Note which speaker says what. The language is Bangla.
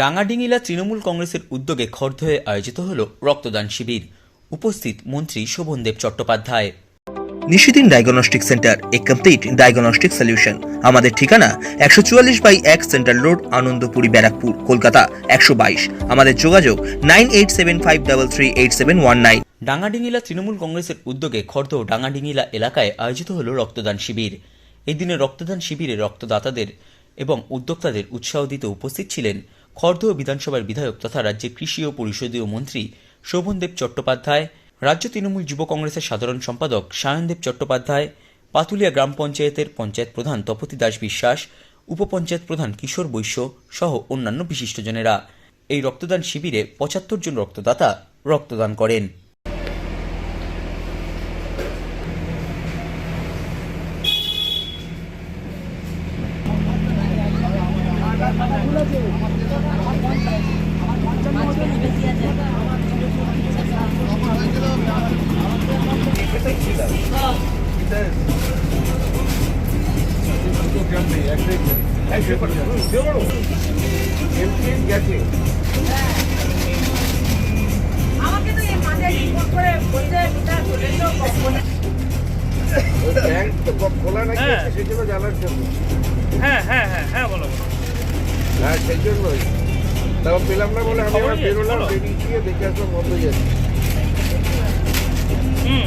Speaker 1: ডাঙ্গাডিঙ্গিলা তৃণমূল কংগ্রেসের উদ্যোগে খর্ধয়ে আয়োজিত হল রক্তদান শিবির। উপস্থিত মন্ত্রী শোভনদেব চট্টোপাধ্যায়।
Speaker 2: নিশিদিন ডায়াগনস্টিক সেন্টার এ কমপ্লিট ডায়াগনস্টিক সলিউশন। আমাদের ঠিকানা একশো চুয়াল্লিশ বাই এক সেন্ট্রাল রোড আনন্দপুরি ব্যারাকপুর কলকাতা একশো বাইশ। আমাদের যোগাযোগ nine eight seven five double three eight seven one nine.
Speaker 1: Dangadingila Trinamool কংগ্রেসের উদ্যোগে খর্দ ডাঙ্গাডিঙ্গিলা এলাকায় আয়োজিত হল রক্তদান শিবির। এই দিনে রক্তদান শিবিরে রক্তদাতাদের এবং উদ্যোক্তাদের উৎসাহ দিতে উপস্থিত ছিলেন খর্দ বিধানসভার বিধায়ক তথা রাজ্যের কৃষি ও পরিষদীয় মন্ত্রী শোভনদেব চট্টোপাধ্যায়, রাজ্য তৃণমূল যুব কংগ্রেসের সাধারণ সম্পাদক সায়নদেব চট্টোপাধ্যায়, পাতুলিয়া গ্রাম পঞ্চায়েতের পঞ্চায়েত প্রধান তপতি দাস বিশ্বাস, উপপঞ্চায়েত প্রধান কিশোর বৈশ্য সহ অন্যান্য বিশিষ্টজনেরা। এই রক্তদান শিবিরে পঁচাত্তর জন রক্তদাতা রক্তদান করেন।
Speaker 3: আমাকে তো এই মাঝে রিপোর্ট করে বলতে তো কখনো
Speaker 4: নাকি
Speaker 5: হ্যাঁ। হ্যাঁ হ্যাঁ হ্যাঁ হ্যাঁ বলো বলো
Speaker 4: হ্যাঁ সেই জন্যই তারপর পেলাম না বলে আমি আবার বেরোলাম। বেরিয়ে দেখে আসলাম বন্ধ যাচ্ছে
Speaker 5: হুম